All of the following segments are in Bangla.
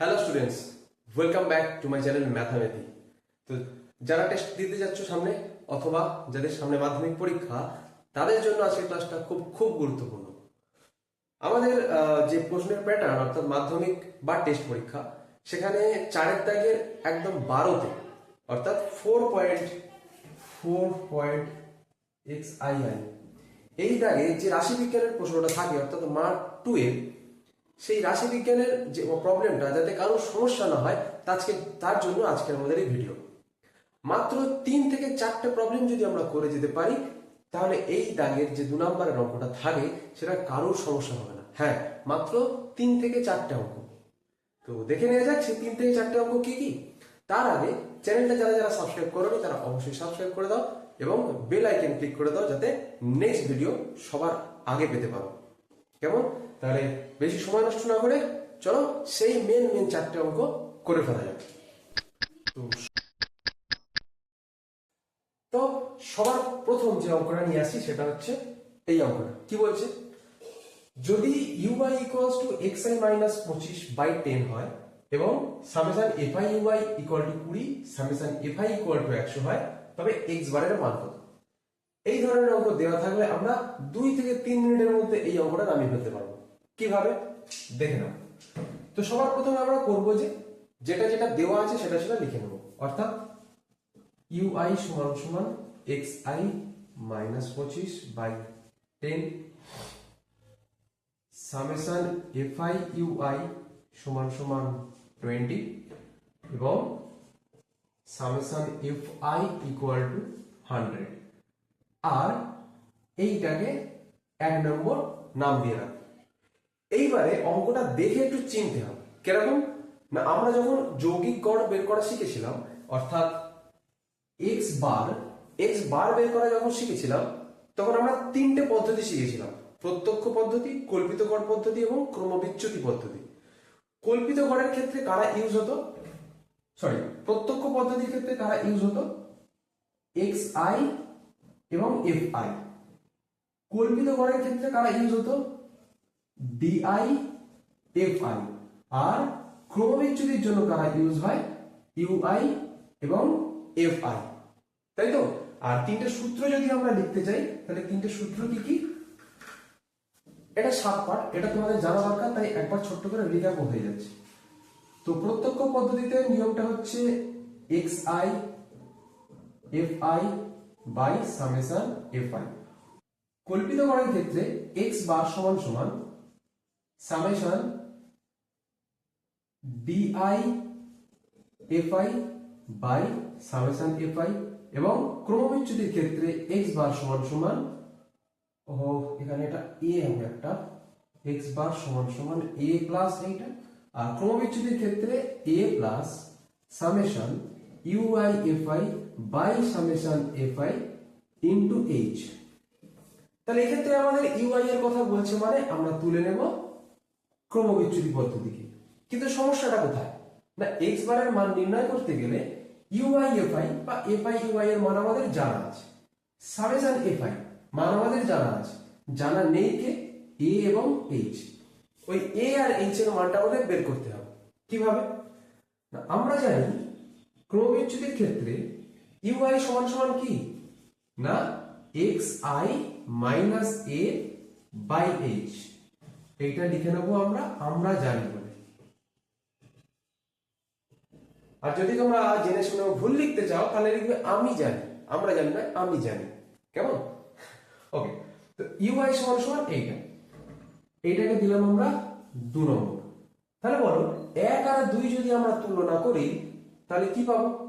Hello students welcome back to my channel ম্যাথামেথি তো যারা টেস্ট দিতে যাচ্ছ সামনে অথবা যাদের সামনে মাধ্যমিক পরীক্ষা, তাদের জন্য আজকের ক্লাসটা খুব খুব গুরুত্বপূর্ণ। আমাদের যে প্রশ্নের প্যাটার্ন অর্থাৎ মাধ্যমিক বা টেস্ট পরীক্ষা, সেখানে চারের দাগের একদম বারোতে, অর্থাৎ four point four point X I I এই দাগে যে রাশিবিজ্ঞানের প্রশ্নটা থাকে, অর্থাৎ মার্ক টু এর সেই রাশিবিজ্ঞানের যে প্রবলেমটা যাতে কারোর সমস্যা না হয় তা আজকে তার জন্য আজকের আমাদের এই ভিডিও মাত্র তিন থেকে চারটে প্রবলেম যদি আমরা করে যেতে পারি, তাহলে এই দাগের যে দু নম্বরের অঙ্কটা থাকে, সেটা কারোর সমস্যা হবে না। হ্যাঁ মাত্র তিন থেকে চারটে অঙ্ক। তো দেখে নেওয়া যাক, সেই তিন থেকে চারটে অঙ্ক কি কি? তার আগে চ্যানেলটা যারা যারা সাবস্ক্রাইব করোনি, তারা অবশ্যই সাবস্ক্রাইব করে দাও এবং বেল আইকন ক্লিক করে দাও, যাতে নেক্সট ভিডিও সবার আগে পেতে পারো। কেমন? তাহলে বেশি সময় নষ্ট না করে চলো সেই মেন মেন চারটে অঙ্ক করে ফেলা যাক। তো সবার প্রথম যে অঙ্কটা নিয়ে আসি সেটা হচ্ছে এই অঙ্কটা। কি বলছে? যদি U I equals to X I minus পঁচিশ বাই টেন হয় এবং summation F I U I equal to কুড়ি summation F I equal to একশো হয়, তবে এক্স বারের মান কত? এই ধরনের অঙ্ক দেওয়া থাকলে আমরা দুই থেকে তিন মিনিটের মধ্যে এই অঙ্কটা নামিয়ে ফেলতে পারব। কীভাবে? দেখে নাও। তো সবার প্রথমে আমরা করব যে, যেটা যেটা দেওয়া আছে সেটা সেটা লিখে নেব। অর্থাৎ ইউআই সমান সমান এক্স আই মাইনাস পঁচিশ by ten summation F I U I সমান সমান টোয়েন্টি এবং summation F I equal to hundred আর এইটাকে এক নম্বর নাম দিয়ে রাখ এইবারে অঙ্কটা দেখে একটু চিনতে হবে। কীরকম? না, আমরা যখন যৌগিক গড় বের করা শিখেছিলাম, অর্থাৎ এক্স বার এক্স বার বের করা যখন শিখেছিলাম, তখন আমরা তিনটে পদ্ধতি শিখেছিলাম। প্রত্যক্ষ পদ্ধতি, কল্পিত গড় পদ্ধতি এবং ক্রমবিচ্যুতি পদ্ধতি। কল্পিত গড়ের ক্ষেত্রে কারা ইউজ হতো? সরি প্রত্যক্ষ পদ্ধতির ক্ষেত্রে কারা ইউজ হতো? এক্স আই এবং এফ আই কল্পিত গড়ের ক্ষেত্রে কারা ইউজ হতো? ডিআই এফ আই আর ক্রমবিচ্যুতির জন্য কারা ইউজ হয়? ইউআই এবং এফ আই তাই তো? আর তিনটে সূত্র যদি আমরা লিখতে চাই, তাহলে তিনটে সূত্র কি কি? এটা সাত পার্ট এটা তোমাদের জানা দরকার, তাই একবার ছোট্ট করে রিক্যাপ হয়ে যাচ্ছে। তো প্রত্যক্ষ পদ্ধতিতে নিয়মটা হচ্ছে X I F I by summation F I. কল্পিত করার ক্ষেত্রে এক্স বার সমান সমান summation D I F I by summation F I এবং ক্রমবিচ্যুতির ক্ষেত্রে এক্স বার সমান সমান ও এখানে এটা এ হবে একটা। এক্স বার সমান সমান এ প্লাস এইটা। আর ক্রমবিচ্যুতির ক্ষেত্রে A plus summation U I F I by summation F I into H তাহলে এক্ষেত্রে আমাদের ইউআই এর কথা বলছে মানে আমরা তুলে নেব ক্রমবিচ্যুতি পদ্ধতিকে। কিন্তু সমস্যাটা কোথায়? না এক্স বারের মান নির্ণয় করতে গেলে ইউআই এফআই বা এফআই ইউআই এর মান আমাদের জানা আছে। সামেশন এফআই মান আমাদের জানা আছে। জানা নেই কে? এ এবং এইচ ওই এ আর এইচ এর মানটা আমাদের বের করতে হবে। কীভাবে? আমরা জানি ক্রমবিচ্যুতির ক্ষেত্রে ইউআই সমান সমান কি? না? X I minus A by H এইটা লিখে নেব আমরা আমরা জানি বলে। আর যদি তোমরা জেনে শুনে ভুল লিখতে চাও, তাহলে লিখবে আমি জানি। আমরা জানি না আমি জানি। কেমন? ওকে তো ইউআই সমান সমান এইটা। এইটাকে দিলাম আমরা দু নম্বর। তাহলে বলো, এক আর দুই যদি আমরা তুলনা করি, তাহলে কি পাবো?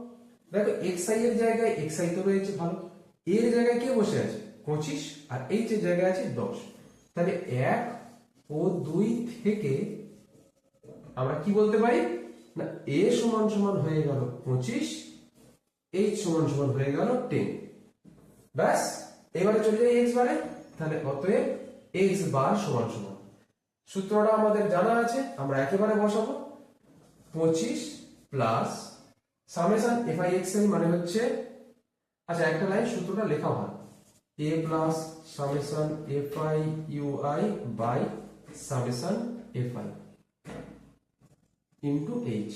দেখো এক্স আই এর জায়গায় এক্স আই তো রয়েছে ভালো। এর জায়গায় কে বসে আছে? পঁচিশ, আর এইচ এর জায়গায় আছে দশ। তাহলে এক ও দুই থেকে আমরা কি বলতে পারি? না এ সমান সমান হয়ে গেল পঁচিশ এইচ সমান সমান হয়ে গেল টেন ব্যাস, এবারে চলে যাই এক্স বারে। তাহলে অতএব এক্স বার সমান সমান। সূত্রটা আমাদের জানা আছে, আমরা একেবারে বসাবো। পঁচিশ plus summation F I X I মানে হচ্ছে আচ্ছা একটা লাইন সূত্রটা লেখা হয়। A plus summation F I U I by summation F I into H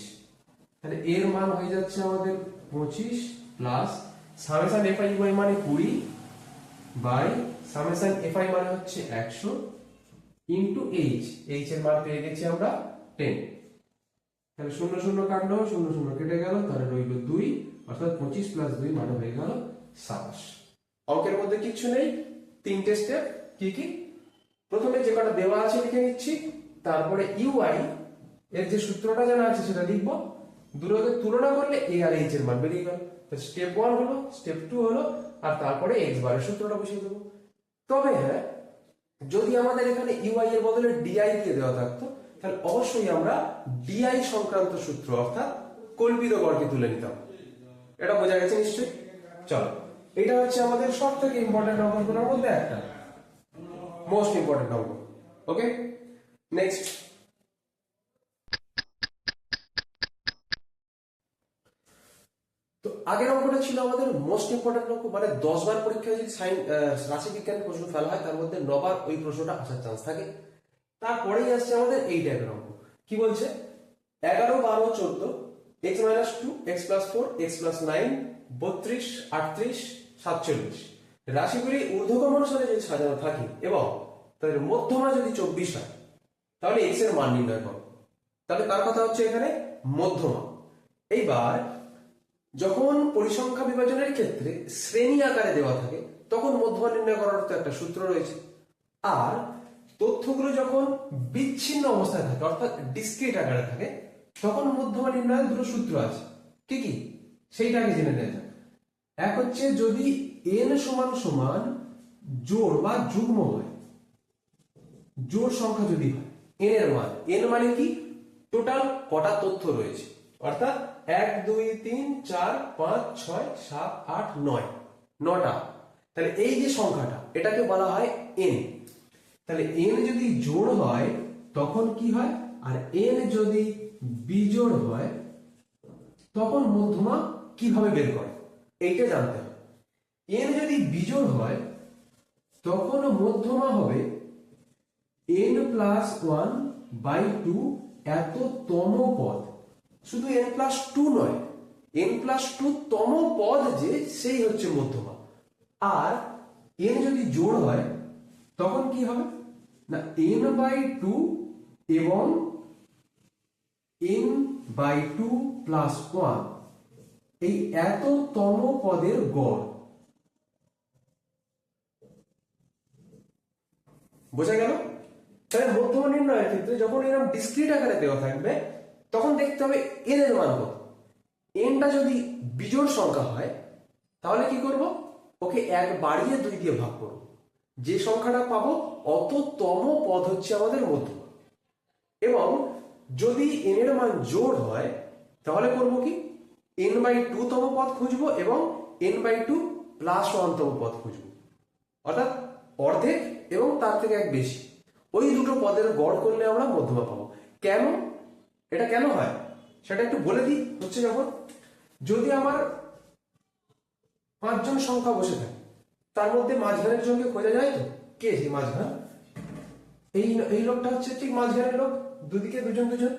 তাহলে এর মান হয়ে যাচ্ছে আমাদের পঁচিশ plus summation F I Y মানে কুড়ি বাই সামেশন এফ আই মানে হচ্ছে একশো ইন্টু এইচ এইচ এর মান পেয়ে গেছি আমরা টেন তাহলে শূন্য শূন্য কাণ্ড, শূন্য শূন্য কেটে গেল, তাহলে রইল দুই, অর্থাৎ পঁচিশ প্লাস দুই মানে হয়ে গেল সাতাশ। অঙ্কের মধ্যে কিচ্ছু নেই, তিনটে স্টেপ কি কি? প্রথমে যে কটা দেওয়া আছে লিখে নিচ্ছি, তারপরে ইউআই এর যে সূত্রটা জানা আছে সেটা লিখব। দুটোকে তুলনা করলে এ আর এইচ এর মান বেরিয়ে গেল। স্টেপ ওয়ান হলো স্টেপ টু হলো, আর তারপরে এক্স বারের সূত্রটা বসিয়ে দেবো। তবে হ্যাঁ যদি আমাদের এখানে ইউআই এর বদলে ডিআই দিয়ে দেওয়া থাকতো তাহলে অবশ্যই আমরা ডিআই সংক্রান্ত সূত্র, অর্থাৎ কল্পিত গড়কে তুলে নিতাম। এটা বোঝা গেছে নিশ্চয়ই? চলো। এটা হচ্ছে আমাদের সব থেকে ইম্পর্টেন্ট অঙ্কগুলোর মধ্যে একটা। মোস্ট ইম্পর্টেন্ট অঙ্ক। ওকে নেক্সট তো আগের অঙ্কটা ছিল আমাদের মোস্ট ইম্পর্টেন্ট অঙ্ক মানে দশ বার পরীক্ষায় যদি সাইন রাশি বিজ্ঞানের প্রশ্ন ফেলা হয়, তার মধ্যে নবার ওই প্রশ্নটা আসার চান্স থাকে। তারপরেই আসছে আমাদের এই অঙ্ক কি বলছে? এগারো, বারো, চোদ্দ X minus two X plus four X plus nine বত্রিশ, আটত্রিশ, সাতচল্লিশ। রাশিগুলি ঊর্ধ্বক্রম অনুসারে যদি সাজানো থাকে এবং তাদের মধ্যমা যদি চব্বিশ হয়, তাহলে এক্সের মান নির্ণয় করো। তাহলে তার কথা হচ্ছে এখানে? মধ্যমা। এইবার যখন পরিসংখ্যা বিভাজনের ক্ষেত্রে শ্রেণি আকারে দেওয়া থাকে, তখন মধ্যমা নির্ণয় করার তো একটা সূত্র রয়েছে। আর তথ্যগুলো যখন বিচ্ছিন্ন অবস্থায় থাকে, অর্থাৎ ডিসক্রিট আকারে থাকে, তখন মধ্যমা নির্ণয়ের দুটো সূত্র আছে। কি কি সেইটাকে জেনে নেওয়া যাক। এক হচ্ছে যদি এন সমান সমান জোড় বা যুগ্ম হয় জোড় সংখ্যা যদি হয় এন এর মান এন মানে কি? টোটাল কটা তথ্য রয়েছে। অর্থাৎ এক, দুই, তিন, চার, পাঁচ, ছয়, সাত, আট, নয়। নটা। তাহলে এই যে সংখ্যাটা, এটাকে বলা হয় এন তাহলে এন যদি জোড় হয়, তখন কি হয়? আর এন যদি বিজোড় হয়, তখন মধ্যমা কীভাবে বের করে? এইটা জানতে হবে। এন যদি বিজোড় হয় তখন মধ্যমা হবে N plus one by two এত তম পদ। শুধু এন প্লাস টু নয় এন প্লাস টু তম পদ যে, সেই হচ্ছে মধ্যমা। আর এন যদি জোড় হয়, তখন কি হবে? না এন বাই টু এবং N by two plus one এই এততম পদের গড়। বোঝা গেল? তাহলে মধ্যমা নির্ণয়ের ক্ষেত্রে যখন এরকম ডিসক্রিট আকারে দেওয়া থাকবে, তখন দেখতে হবে এন এর মান কত। এনটা যদি বিজোড় সংখ্যা হয়, তাহলে কি করব? ওকে এক বাড়িয়ে দুই দিয়ে ভাগ করব। যে সংখ্যাটা পাবো, অততম পদ হচ্ছে আমাদের মধ্য। এবং যদি এন এর মান জোড় হয়, তাহলে করব কি? এন বাই টু তম পদ খুঁজবো এবং N by two plus one তম পদ খুঁজবো। অর্থাৎ অর্ধেক এবং তার থেকে এক বেশি। ওই দুটো পদের গড় করলে আমরা মধ্যমা পাবো। কেন? এটা কেন হয়? সেটা একটু বলে দিই হচ্ছে যখন যদি আমার পাঁচজন সংখ্যা বসে থাকে তার মধ্যে মাঝখানের জনকে খোঁজা যায় তো? কে সেই মাঝখান? এই এই লোকটা হচ্ছে ঠিক মাঝখানের লোক, দুদিকে দুজন দুজন।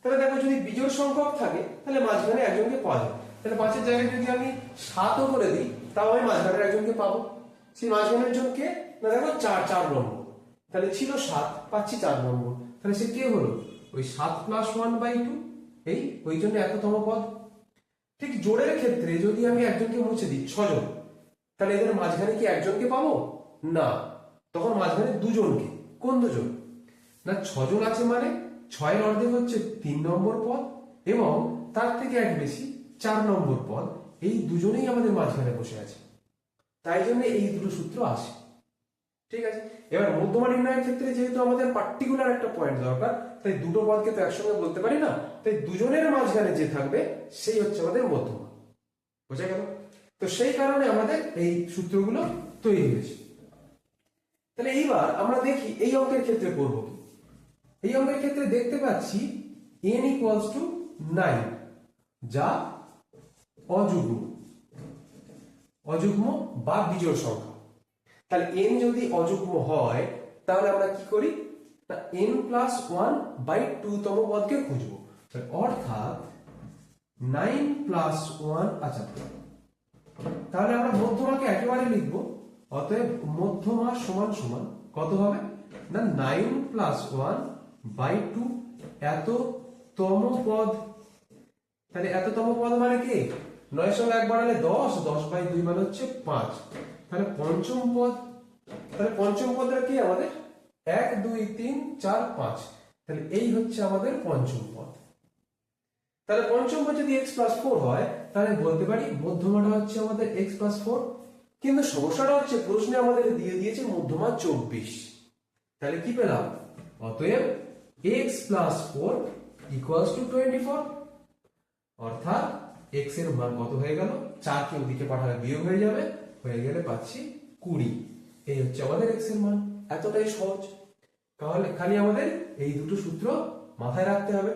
তাহলে দেখো যদি বিজোড় সংখ্যক থাকে, তাহলে মাঝখানে একজনকে পাওয়া যায়। তাহলে পাঁচের জায়গায় যদি আমি সাতও করে দিই, তাও আমি মাঝখানের একজনকে পাবো। সেই মাঝখানের জনকে, না দেখো চার চার নম্বর। তাহলে ছিল সাত, পাচ্ছি চার নম্বর। তাহলে সে কে হলো? ওই সাত প্লাস ওয়ান বাই টু এই, ওই জন্য এততম পদ। ঠিক জোড়ের ক্ষেত্রে যদি আমি একজনকে মুছে দিই, ছজন তাহলে এদের মাঝখানে কি একজনকে পাবো? না। তখন মাঝখানে দুজনকে। কোন দুজন? না, ছজন আছে মানে ছয়ের অর্ধেক হচ্ছে তিন নম্বর পদ এবং তার থেকে এক বেশি চার নম্বর পদ। এই দুজনেই আমাদের মাঝখানে বসে আছে। তাই জন্য এই দুটো সূত্র আসে। ঠিক আছে? এবার মধ্যমা নির্ণয়ের ক্ষেত্রে যেহেতু আমাদের পার্টিকুলার একটা পয়েন্ট দরকার, তাই দুটো পদকে তো একসঙ্গে বলতে পারি না। তাই দুজনের মাঝখানে যে থাকবে, সেই হচ্ছে আমাদের মধ্যমা। বোঝা গেল? তো সেই কারণে আমাদের এই সূত্রগুলো তৈরি হয়েছে। তাহলে এইবার আমরা দেখি এই অঙ্কের ক্ষেত্রে করব কি? এই অঙ্কের ক্ষেত্রে দেখতে পাচ্ছি n ইকুয়ালস টু নাইন যা অযুগ্ম। অযুগ্ম বা বিজোড় সংখ্যা। তাহলে n যদি অযুগ্ম হয়, তাহলে আমরা কি করি? না n plus one by two তম পদকে খুঁজবো। অর্থাৎ নাইন প্লাস ওয়ান আচ্ছা তাহলে আমরা মধ্যমাকে একেবারে লিখব। অতএব মধ্যমা সমান সমান কত হবে? না, nine plus one by two এত তম পদ। তাহলে এততম পদ মানে কি? নয় সঙ্গে এক বাড়ালে দশ দশ বাই দুই মানে হচ্ছে পাঁচ। তাহলে পঞ্চম পদ। তাহলে পঞ্চম পদটা কি আমাদের? এক, দুই, তিন, চার, পাঁচ। তাহলে এই হচ্ছে আমাদের পঞ্চম পদ। তাহলে পঞ্চম পদ যদি এক্স প্লাস ফোর হয় তাহলে বলতে পারি মধ্যমাটা হচ্ছে আমাদের এক্স প্লাস ফোর কিন্তু সমস্যাটা হচ্ছে প্রশ্নে আমাদের দিয়ে দিয়েছে মধ্যমা চব্বিশ। তাহলে কি পেলাম? অতএব X plus four equals to twenty four অর্থাৎ এক্সের মান কত হয়ে গেল? চারকে ওদিকে পাঠালে বিয়োগ হয়ে যাবে, হয়ে গেলে পাচ্ছি কুড়ি। এই হচ্ছে আমাদের এক্সের মান, এতটাই সহজ। তাহলে খালি আমাদের এই দুটো সূত্র মাথায় রাখতে হবে।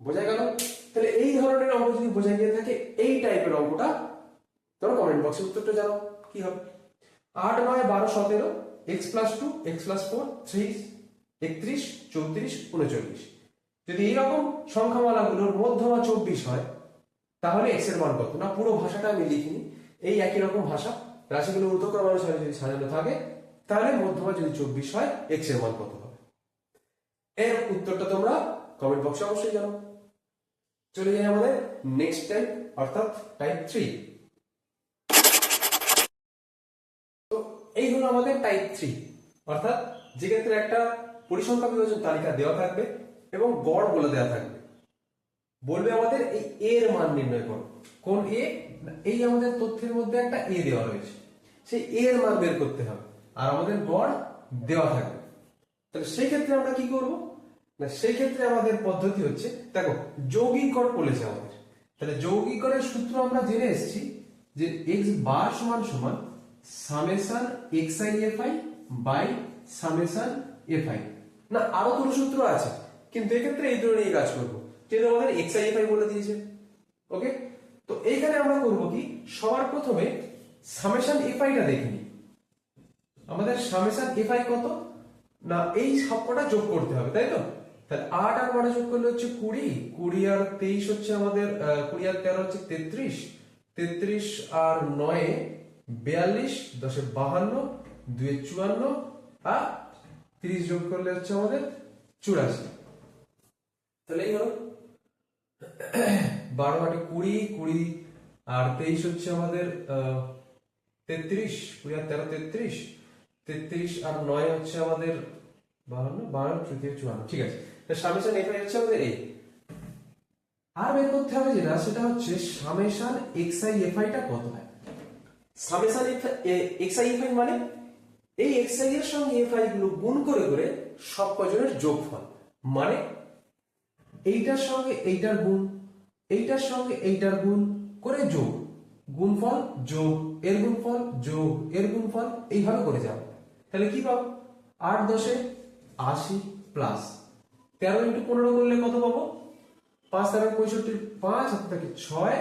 বোঝা গেল? তাহলে এই ধরনের অঙ্ক যদি বোঝা গিয়ে থাকে, এই টাইপের অঙ্কটা তোমরা কমেন্ট বক্সে উত্তরটা জানাও, কি হবে? আট নয় বারো সতেরো X plus two X plus four three একত্রিশ, চৌত্রিশ, উনচল্লিশ। যদি এইরকম সংখ্যামালাগুলোর মধ্যমা চব্বিশ হয়, তাহলে এক্সের মান কত? না, পুরো ভাষাটা আমি লিখিনি। এই একই রকম ভাষা, রাশিগুলো ঊর্ধ্বক্রম অনুসারে যদি সাজানো থাকে, তাহলে মধ্যমা যদি চব্বিশ হয় এক্সের মান কত হবে? এর উত্তরটা তোমরা কমেন্ট বক্সে অবশ্যই জানাও। চলে যাই আমাদের নেক্সট টাইপ অর্থাৎ টাইপ থ্রি তো এই হলো আমাদের টাইপ থ্রি অর্থাৎ যে ক্ষেত্রে একটা পরিসংখ্যা বিভাজন তালিকা দেওয়া থাকবে এবং গড় বলে দেওয়া থাকবে। বলবে আমাদের এই এর মান নির্ণয় করো। কোন এ এই আমাদের তথ্যের মধ্যে একটা এ দেওয়া রয়েছে। সেই এর মান বের করতে হবে। আর আমাদের গড় দেওয়া থাকবে। তাহলে সেই ক্ষেত্রে আমরা কি করব? সেই ক্ষেত্রে আমাদের পদ্ধতি হচ্ছে, দেখো যৌগিক গড় বলেছে আমাদের। তাহলে যৌগিক গড়ের সূত্র আমরা জেনে এসেছি যে এক্স বার সমান সমান summation X I F I by summation F I না, আরও দুটো সূত্র আছে, কিন্তু এক্ষেত্রে এই নিয়ে কাজ করব। যেহেতু আমাদের এক্স আই এফ আই বলে দিয়েছে ওকে তো এইখানে আমরা করব কি, সবার প্রথমে সামেশন এফ আইটা দেখে নিই। আমাদের সামেশন এফ আই কত? না, এই সবকটা যোগ করতে হবে, তাই তো? তাহলে আট আর বারো যোগ করলে হচ্ছে কুড়ি কুড়ি আর তেইশ হচ্ছে আমাদের কুড়ি আর তেরো হচ্ছে তেত্রিশ তেত্রিশ আর নয়ে বিয়াল্লিশ, দশে বাহান্ন, দুয়ে চুয়ান্ন, আর তিরিশ যোগ করলে হচ্ছে আমাদের চুরাশি। তাহলে এই হলো বারো আটে কুড়ি কুড়ি আর তেইশ হচ্ছে আমাদের তেত্রিশ, কুড়ি আর তেরো তেত্রিশ তেত্রিশ আর নয় হচ্ছে আমাদের বাহান্ন বাহান্ন তৃতীয় চুয়ান্ন, ঠিক আছে। সামেশন এফআই হচ্ছে আমাদের এই আর বের করতে হবে যেটা, সেটা হচ্ছে সামেশন এক্স আই এফ আইটা কত হয়? Summation X I F I মানে? এই এক্স আই এর সঙ্গে এফ আই গুলো গুণ করে করে সব কজনের যোগফল। মানে? এইটার সঙ্গে এইটার গুণ, এইটার সঙ্গে এইটার গুণ করে যোগ। গুণফল যোগ, এর গুণফল যোগ, এর গুণফল এইভাবে করে যাও। তাহলে কি পাবো আট দশে আশি প্লাস তেরো ইন্টু পনেরো করলে কত পাবো? পাঁচ তেরো পঁয়ষট্টি, পাঁচ হাত থেকে ছয়,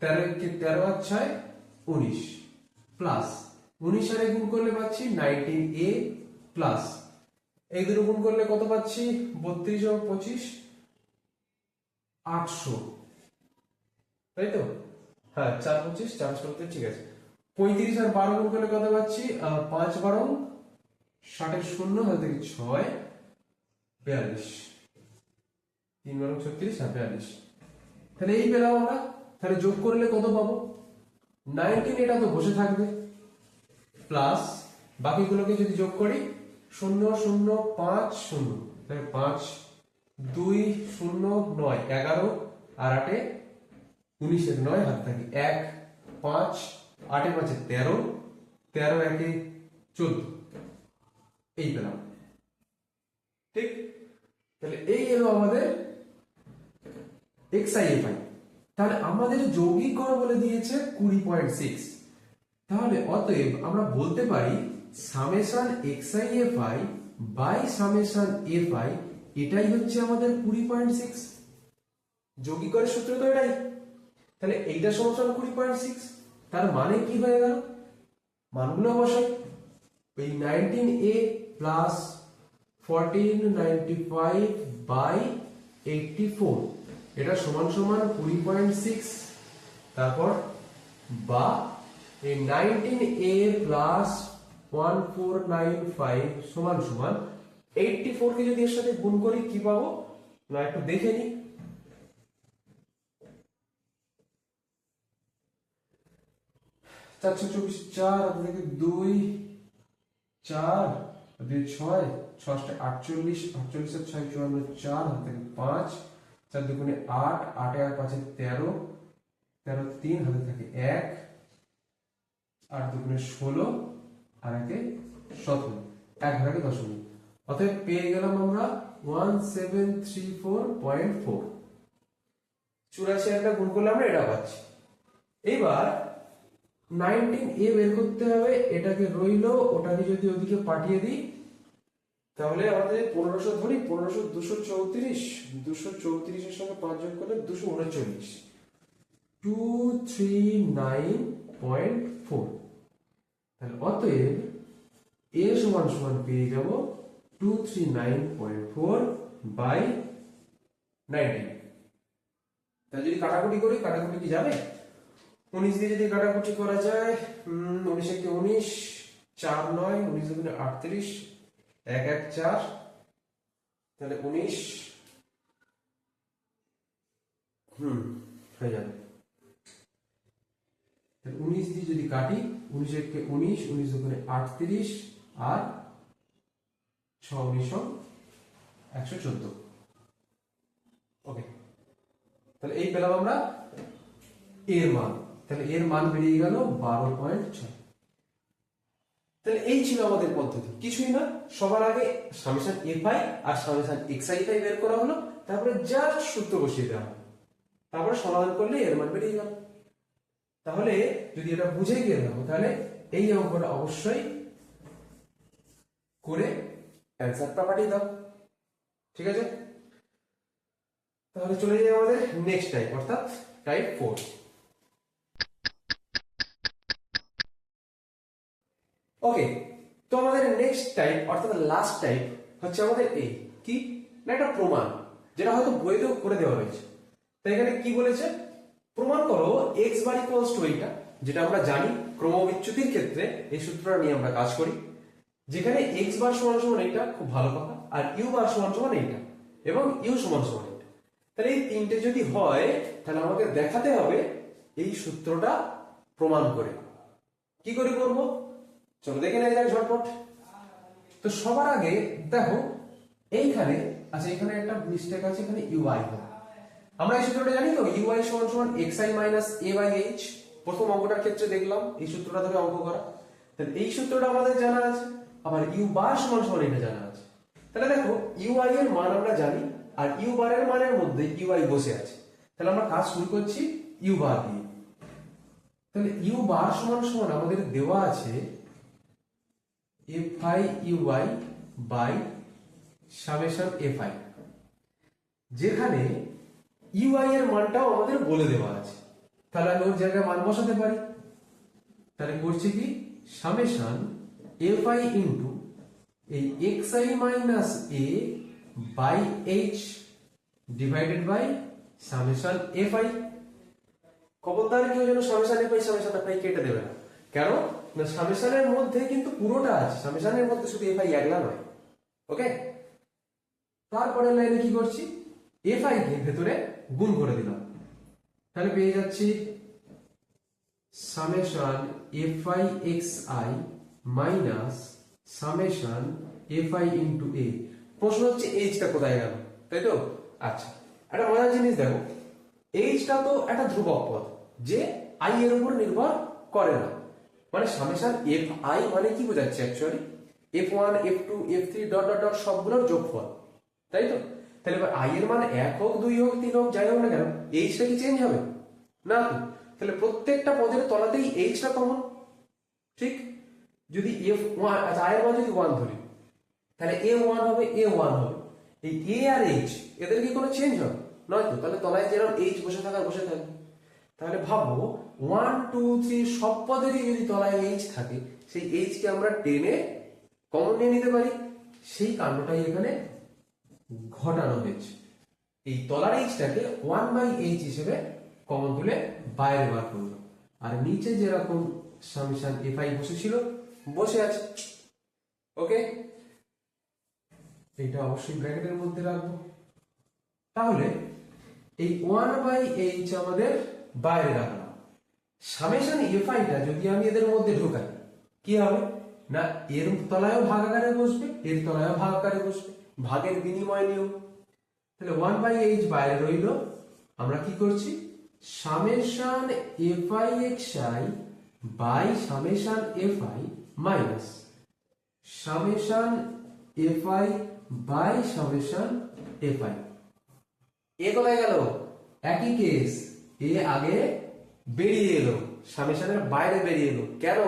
তেরো কে তেরো আর ছয়, উনিশ। প্লাস, উনিশ আর গুণ করলে পাচ্ছি নাইনটিন এ প্লাস। এই দুটো গুণ করলে কত পাচ্ছি? বত্রিশ ও পঁচিশ, আটশো। তাই তো? হ্যাঁ চার পঁচিশ, চার সত্তর, ঠিক আছে। পঁয়ত্রিশ আর বারো গুণ করলে কত পাচ্ছি? পাঁচ বারো, ষাটের শূন্য হাতে ছয় বিয়াল্লিশ তিন বারো ছত্রিশ আর বিয়াল্লিশ তাহলে এই পেলাম আমরা তাহলে যোগ করলে কত পাবো? নাইনটিন এটা তো বসে থাকবে। প্লাস বাকিগুলোকে যদি যোগ করি, শূন্য শূন্য, পাঁচ, শূন্য। তাহলে পাঁচ, দুই, শূন্য, নয়, এগারো আর আটে উনিশের নয় হাত থাকি। এক, পাঁচ, আটে পাঁচে তেরো তেরো একে চোদ্দ। এই পেলাম ঠিক? তাহলে এই এলো আমাদের এক্স আই এফ আই তাহলে আমাদের যৌগিক গড় বলে দিয়েছে কুড়ি পয়েন্ট সিক্স তাহলে অতএব আমরা বলতে পারি summation X I F I by summation F I এটাই হচ্ছে আমাদের কুড়ি পয়েন্ট সিক্স যৌগিক সূত্র তো এটাই। তাহলে এইটা সমান কুড়ি পয়েন্ট সিক্স তার মানে কি হয়ে গেল? মানগুলো বসাই। এই nineteen A plus fourteen ninety five by eighty four এটা সমান সমান কুড়ি পয়েন্ট সিক্স তারপর বা এই nineteen A plus one four nine five সমান সমান এইটটি ফোরকে যদি এর সাথে গুণ করি কি পাবো? না, একটু দেখে নিই। চারশো চব্বিশ চার দুই, চার ছটা আটচল্লিশ আটচল্লিশের ছয় চুয়ান্ন চার হাত পাঁচ চার দুগুণে আট আটে আর তেরো তেরো তিন হাতে থাকে এক আট দুগুণে ষোলো আর একে সতেরো এক ভাগে দশমিক অতএব পেয়ে গেলাম আমরা one seven three four point four চুরাশি একটা গুণ করলে আমরা এটা পাচ্ছি এইবার নাইনটিন এ বের করতে হবে, এটাকে রইল, ওটাকে যদি ওদিকে পাঠিয়ে দিই, তাহলে আমাদের পনেরোশো ধরি, পনেরোশো দুশো চৌত্রিশ, দুশো চৌত্রিশের সঙ্গে পাঁচ যোগ করলে দুশো উনচল্লিশ। Two three nine point four তাহলে অতএব এ সমান সমান পেয়ে যাব two three nine point four by nineteen তাহলে যদি কাটাকুটি করি, কাটাকুটি কি যাবে? উনিশ দিয়ে যদি কাটাকুটি করা যায় উনিশ একে উনিশ, চার নয়, উনিশ দুগুণে আটত্রিশ, এক এক, চার, তাহলে উনিশ, হুম, হয়ে যাবে। উনিশ দিয়ে যদি কাটি উনিশ একে উনিশ উনিশ দুগুণে আটত্রিশ, আর ছ, উনিশ একশো চোদ্দ। ওকে তাহলে এই পেলাম আমরা এর মান। তাহলে এর মান বেরিয়ে গেল বারো পয়েন্ট ছয়। তাহলে এই ছিল আমাদের পদ্ধতি। কিছুই না, সবার আগে summation F I R summation X I F I বের করা হলো, তারপরে জাস্ট সূত্র বসিয়ে দেওয়া হলো। তারপরে সমাধান করলে এর মান বেরিয়ে গেল। তাহলে যদি এটা বুঝে গিয়ে থাকো, তাহলে এই অঙ্কটা অবশ্যই করে অ্যান্সারটা পাঠিয়ে দাও। ঠিক আছে? তাহলে চলে যাই আমাদের নেক্সট টাইপ অর্থাৎ টাইপ ফোর ওকে তো আমাদের নেক্সট টাইপ অর্থাৎ লাস্ট টাইপ হচ্ছে আমাদের এই কি? না একটা প্রমাণ, যেটা হয়তো বইতেও করে দেওয়া রয়েছে তো এখানে কি বলেছে? প্রমাণ করো এক্স বার ইকুয়ালস টু এইটা, যেটা আমরা জানি ক্রমবিচ্যুতির ক্ষেত্রে এই সূত্রটা নিয়ে আমরা কাজ করি, যেখানে এক্স বার সমান সমান এইটা, খুব ভালো কথা, আর ইউ বার সমান সমান এইটা, এবং ইউ সমান সমান এইটা। তাহলে এই তিনটে যদি হয়, তাহলে আমাকে দেখাতে হবে এই সূত্রটা প্রমাণ করে। কি করে করব? চলো দেখে নেওয়া যাক ঝটপট। তো সবার আগে দেখো, এইখানে আচ্ছা এখানে একটা মিস্টেক আছে, এখানে ইউআই আমরা এই সূত্রটা জানি তো ইউআই সমান সমান X I minus A by H প্রথম অঙ্কটার ক্ষেত্রে দেখলাম, এই সূত্রটা ধরে অঙ্ক করা। তাহলে এই সূত্রটা আমাদের জানা আছে, আবার ইউ বার সমান সমান এটা জানা আছে। তাহলে দেখো ইউআই এর মান আমরা জানি, আর ইউ বারের মানের মধ্যে ইউআই বসে আছে। তাহলে আমরা কাজ শুরু করছি ইউ বার দিয়ে। তাহলে ইউ বার সমান সমান আমাদের দেওয়া আছে F I U I by summation F I যেখানে ইউআই এর মানটাও আমাদের বলে দেওয়া আছে। তাহলে আমি ওর জায়গায় মান বসাতে পারি। তাহলে করছি কি? সামেশন এফ আই ইন্টু এই X I minus A by H divided by summation F I খবরদার কেউ যেন summation F I summation F I কেটে দেবে না। কেন? না সামেশনের মধ্যে কিন্তু পুরোটা আছে। সামেশনের মধ্যে শুধু এফ আই একলা নয় ওকে তারপরে লাইনে কি করছি? এফ আই কে ভেতরে গুণ করে দিলাম। তাহলে পেয়ে যাচ্ছি summation F I X I minus summation F I into A. প্রশ্ন হচ্ছে এইচটা কোথায় গেল, তাই তো? আচ্ছা একটা মজার জিনিস দেখো, এইচটা তো একটা ধ্রুবক পদ, যে আই এর উপর নির্ভর করে না। মানে সামেশন এফ আই মানে কি বোঝাচ্ছে actually F one F two F three dot dot dot সবগুলোর যোগফল। তাই তো? তাহলে এবার আই এর মান এক হোক, দুই হোক, তিন হোক, যাই হোক না কেন এইচটা কি চেঞ্জ হবে? না তো। তাহলে প্রত্যেকটা পদের তলাতেই এইচটা কমন ঠিক? যদি এফ ওয়ান আচ্ছা আই এর মান যদি ওয়ান ধরি, তাহলে এ ওয়ান হবে এ ওয়ান হবে। এই এ আর এইচ এদের কি কোনো চেঞ্জ হবে? নয় তো? তাহলে তলায় যেরকম এইচ বসে থাকার, বসে থাকবে তাহলে ভাবো ওয়ান টু থ্রি সব পদেরই যদি তলায় এইচ থাকে, সেই এইচ কে আমরা টেনে কমন নিয়ে নিতে পারি। সেই কাণ্ডটাই এখানে ঘটানো হয়েছে। এই তলার এইচটাকে ওয়ান বাই এইচ হিসেবে কমন তুলে বাইরে বার করল আর নিচে যেরকম সামিশান এফ আই বসেছিল, বসে আছে। ওকে এইটা অবশ্যই ব্র্যাকেটের মধ্যে রাখব। তাহলে এই ওয়ান বাই এইচ আমাদের বাইরে রাখলাম সামেশন এফ আইটা যদি আমি এদের মধ্যে ঢোকাই, কি হবে? না, এর তলায়ও ভাগ আকারে বসবে, এর তলায়ও ভাগ আকারে বসবে, ভাগের বিনিময় নিয়ম। তাহলে ওয়ান বাই এইচ বাইরে রইল, আমরা কি করছি? Summation F I X I by summation F I minus summation F I by summation F I A কোথায় গেল? একই কেস এ আগে বেরিয়ে এলো। সামেশনের বাইরে বেরিয়ে এলো। কেন?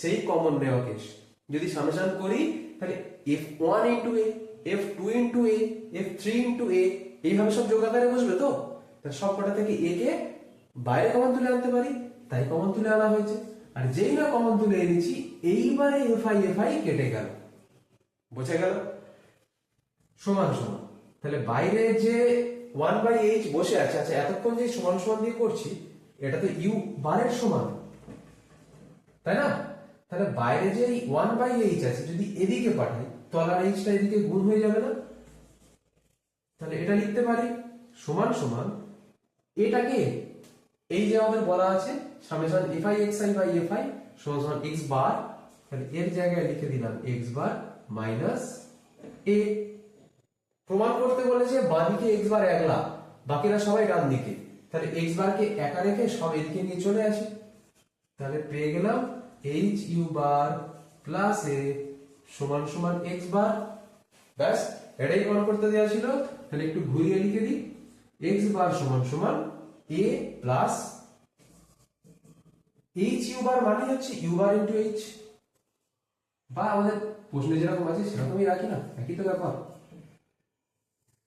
সেই কমন নেওয়া কেস যদি সামেশন করি, তাহলে F one into A F two into A F three into A এইভাবে সব যোগ আকারে বসবে তো? সব কটা থেকে এ কে বাইরে কমন তুলে আনতে পারি, তাই কমন তুলে আনা হয়েছে। আর যেই না কমন তুলে এনেছি, এইবারে এফ আই এফ আই কেটে গেল। বোঝা গেল? সমান সমান। তাহলে বাইরে যে ওয়ান বাই এইচ বসে আছে আচ্ছা এতক্ষণ যে সমান সমান দিয়ে করছি এটা তো ইউ বারের সমান। তাই না? তাহলে বাইরে যে ওয়ান বাই এইচ আছে, যদি এদিকে পাঠাই, তলার এইচটা এদিকে গুণ হয়ে যাবে না? তাহলে এটা লিখতে পারি, সমান সমান, এটাকে এই যে আমাদের বলা আছে, summation F I X I by F I সমান সমান এক্স বার, তাহলে এর জায়গায় লিখে দিলাম এক্স বার মাইনাস এ প্রমাণ করতে বলেছে, বাঁদিকে এক্স বার একলা, বাকিরা সবাই ডান দিকে। তাহলে এক্স বারকে একা রেখে সব এদিকে নিয়ে চলে আসি। তাহলে পেয়ে গেলাম H U bar plus A সমান সমান এক্স বার ব্যাস, এটাই প্রমাণ করতে দেওয়া ছিল। তাহলে একটু ঘুরিয়ে লিখে দিই। এক্স বার সমান সমান A plus H U bar মানে হচ্ছে ইউ বার ইন্টু এইচ বা আমাদের প্রশ্নে যেরকম আছে, সেরকমই রাখি না? একই তো ব্যাপার।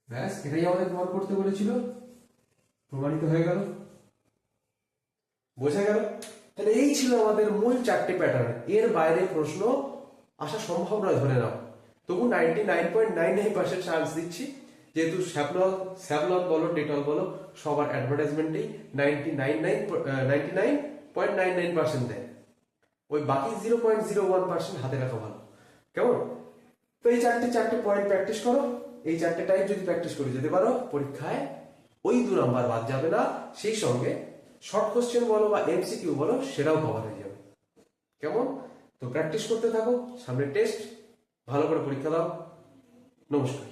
ব্যাস, এটাই আমাদের প্রমাণ করতে বলেছিল। প্রমাণিত হয়ে গেল। বোঝা গেল? তাহলে এই ছিল আমাদের মূল চারটে প্যাটার্ন এর বাইরে প্রশ্ন আসা সম্ভব নয়, ধরে নাও। তবু ninety nine point nine nine percent chance দিচ্ছি। যেহেতু স্যাবলক স্যাবলক বলো ডেটল বলো, সবার অ্যাডভার্টাইজমেন্টেই ninety nine nine ninety nine point nine nine percent দেয়। ওই বাকি zero point zero one percent হাতে রাখা ভালো। কেমন? তো এই চারটে চারটে পয়েন্ট প্র্যাকটিস করো। এই চারটে টাইপ যদি প্র্যাকটিস করে যেতে পারো, পরীক্ষায় ওই দু নাম্বার বাদ যাবে না, সেই সঙ্গে শর্ট কোশ্চেন বলো বা এমসিকিউ বলো, সেটাও কভার হয়ে যাবে। কেমন? তো প্র্যাকটিস করতে থাকো সামনে টেস্ট ভালো করে পরীক্ষা দাও। নমস্কার।